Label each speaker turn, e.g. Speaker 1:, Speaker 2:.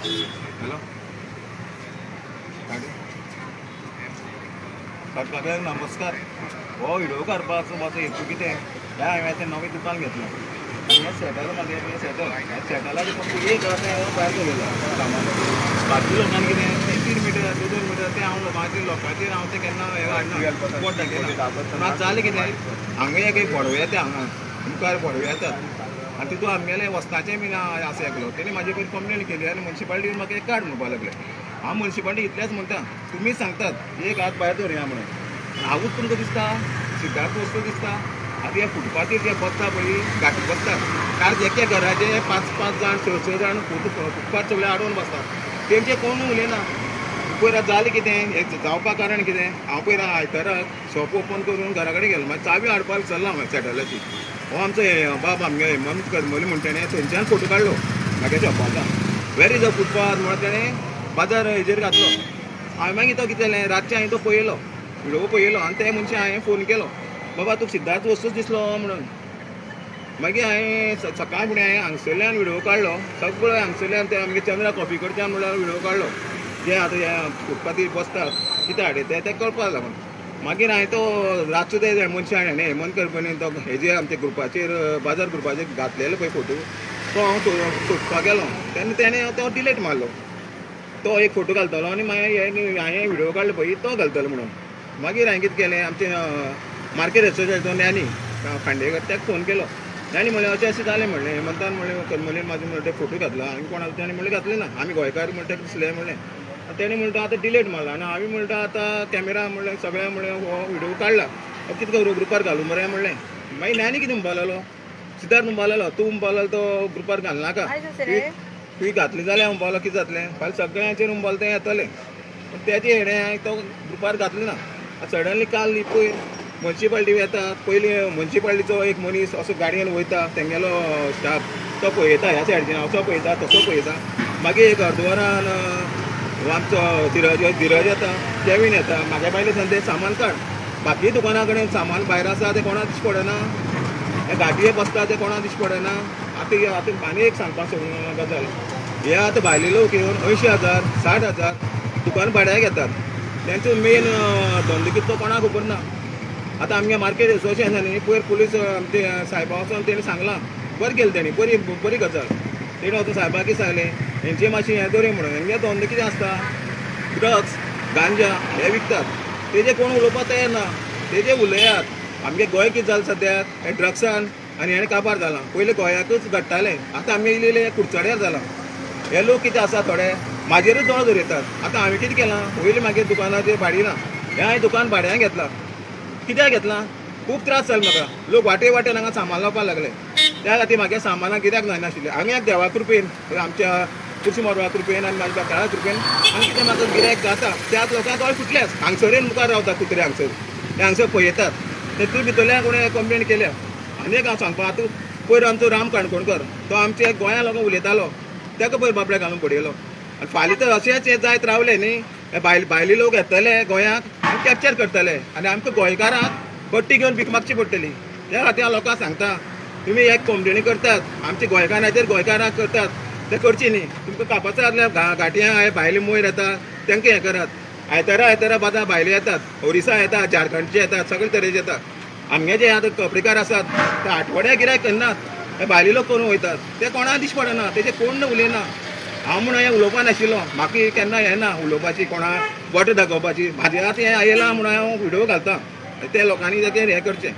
Speaker 1: Hello. नमस्कार. हो video काडपाचो म्हाजो हेतू कितें ह्या हांवें तें नवें दुकान घेतलें. आनी हें सेटल म्हाजें हें सेटल ह्या सेटलाची फक्त एक घरात हांवें भायर बाकी कितें तीन तीन मिटर दोन दोन मिटर तें हांव लोकांचेर लोकांचेर हांव तें केन्ना हें हाडना पोट दाखयना पूण आतां जालें कितें हांगा एक एक पडवो येता हांगा मुखार पडवो येतात? आनी तितून आमगेलें वस्ताचें बीन आसा एकलो तेणी म्हाजे पयली कंप्लेन केली आनी मुन्सिपाल्टीन म्हाका एक कार्ड म्हणपाक लागले. हांव मुन्सिपाल्टी इतलेंच म्हणटा तुमी सांगतात एक हात भायर दवरया म्हणून. हांवूच तुमकां दिसता सिद्धार्थ वस्तू दिसता. आतां हे फुटपाथीर जे बसता पळय गाठी बसता कारण एके घराचे पांच पांच जाण स स जाण फुट फुटपाथ सगळे आडोवन बसतात. तेंचे कोण उलयना पयर आतां जालें कितें? हें जावपा कारण कितें? हांव पयर आयताराक शॉप ओपन करून घरा कडेन गेलो. मागीर चावी हाडपाक चल्ला हांव सेटलाची. हो आमचो हे बाब आमगे हेमंत करमली म्हणटा तेणें थंयच्यान फोटो काडलो. म्हागे शॉपाचा. वेर इज अ फुटपाथ म्हणून तेणें बाजार हेजेर घातलो. हांवें मागीर तो कितें जालें रातचें हांवें तो पळयलो. व्हिडिओ पळयलो आनी ते मनशां हांवें फोन केलो. बाबा तुका सिद्धार्थ वस्तूच दिसलो म्हणून. मागीर हांवें स- सकाळ फुडें हांवें हांगसरल्यान व्हिडिओ काडलो. सगळो हांगसरल्यान ते आमगे चंद्रा कॉफी करच्या म्हणल्यार व्हिडिओ काडलो. जे आतां हे फुटपाथी बसतात कितें हाडे ते ते कळपाक लागून मागीर हांवें तो रातचो ते मनशान हाणें हेमंत करपणी तो हेजे आमच्या ग्रुपाचेर बाजार ग्रुपाचेर घातलेलो पळय फोटो तो हांव सोदपाक गेलो तेन्ना तेणें तो डिलीट मारलो. तो एक फोटो घालतलो आनी मागीर हांवें व्हिडिओ काडलो पळय तो घालतलो म्हणून. मागीर हांवें कितें केलें आमचें मार्केट एसोसिएशनाचो ज्ञानी खांडेकर ताका फोन केलो. ज्ञानी म्हणलें अशें अशें जालें म्हणलें. हेमंतान म्हणलें करमलीन म्हाजो म्हणलें ते फोटो घातलो आनी कोणाक ताणें म्हणलें घातलें ना. आमी गोंयकार म्हणटा दिसलें म्हणलें. तेणें म्हणटा आतां डिलीट मारला आनी हांवें म्हणटा आतां कॅमेरा म्हणलें सगळ्यां म्हणलें हो व्हिडिओ काडला कितें करूं? ग्रुपार घालूं? मरे म्हणलें. मागीर ज्ञानी कितें म्हणपा लागलो सिद्धार्थ म्हणपा लागलो तूं म्हणपा लागलो तो ग्रुपार घालनाका तुवें घातली जाल्यार हांव म्हणपालो कितें जातलें फाल्यां सगळ्यांचेर म्हणपालो तें येतलें. पूण तेजे हेडे हांवें तो ग्रुपार घातलें ना. सडनली काल न्ही पयर मुन्सिपाल्टी येता पयलीं मुन्सिपाल्टीचो एक मनीस असो गाडयेन वयता तेंगेलो स्टाफ तो पळयता ह्या सायडीन असो पळयता तसो पळयता मागीर एक अर्दवरान आमचो धीरज धिरज येता जेवीन येता म्हागे बायले सांगता सामान काड बाकी दुकाना कडेन सामान भायर आसा तें कोणाक दिश पडना. हे गाडये बसता ते कोणाक दिश पडना. आतां आतां आनी एक सांगपाक सोडून गजाल. हे आतां भायले लोक येवन अंयशीं हजार साठ हजार दुकान भाड्याक घेतात तेंचो मेन धंदो कितें तो कोणाक खबर ना. आतां आमगे मार्केट एसोसिएशनांनी पयर पुलीस आमचे सायबा वचोन तेणी सांगलां. बरें केलें तेणी बरी बरी गजाल. तेणी वचून सायबाकी सांगलें हेंचे मातशें हें दवरी म्हणून. हेंगे धंदो कितें आसता ड्रग्स गांजा हे विकतात. तेजे कोण उलोवपाक तयार ना तेजे उलयात. आमगे गोंय कितें जालें सद्याक हे ड्रग्सान आनी हेणें काबार जालां. पयलीं गोंयाकूच घडटालें. आतां आमगे इल्लें इल्लें कुडचड्यार जालां. हे लोक कितें आसा थोडे? म्हाजेरूच दोळ धरयतात आतां हांवें कितें केलां? पयलीं म्हागे दुकानाचेर भाडी ना. हें हांवें दुकान भाड्यान घेतलां. कित्याक घेतलां? खूब त्रास जाले म्हाका. लोक वाटे वाटेन हांगा सांबाळपाक लागले. त्या खातीर म्हागे सामानाक कित्याक जायनाशिल्लें हांगा एक देवा कृपेन आमच्या कुर्शी मोरवा कृपेन आनी म्हाज्या बेकाळा कृपेन. आनी कितें म्हाका गिरायक जाता त्याच लोकांक हय फुटल्याच हांगसरेन मुखार रावता कुत्रे हांगसर. ते हांगसर पळयतात. तेतूंत भितरल्या कोणें कंप्लेन केल्या. आनी एक हांव सांगपा आतां पयर आमचो राम काणकोणकर तो आमच्या गोंया लोकांक उलयतालो. ताका पयर बाबड्या घालून पडयलो. आनी फाल्यां तर अशेंच हे जायत रावले न्ही. भायल भायले लोक येतले गोंयाक आनी कॅप्चर करतले. आनी आमकां गोंयकारांक बट्टी घेवन भीक मागची पडटली. त्या खातीर हांव लोकांक सांगता तुमी एक कंप्लेनी करतात आमच्या गोंयकारांचेर गोंयकारां करतात. ते करची न्ही तुमकां कापाचो आसल्या घा घाटयां हे भायले मोयर येतात तेंकां हें करात. आयतारा आयतारा बादा भायले येतात ओरिसा येतात झारखंडचे येतात सगळे तरेचे येतात. आमगे जे आतां कपडेकार आसात ते आठवड्या गिरायक करनात. हे भायले लोक करून वयतात? ते कोणाक दिश पडना तेजे कोण उलयना. हांव म्हणून हें उलोवपा नाशिल्लो. म्हाका केन्ना हें ना उलोवपाची कोणाक बोट दाखोवपाची. म्हाजे आतां हें आयलां म्हणून हांव व्हिडिओ घालतां. ते लोकांनी ताचेर हें करचें.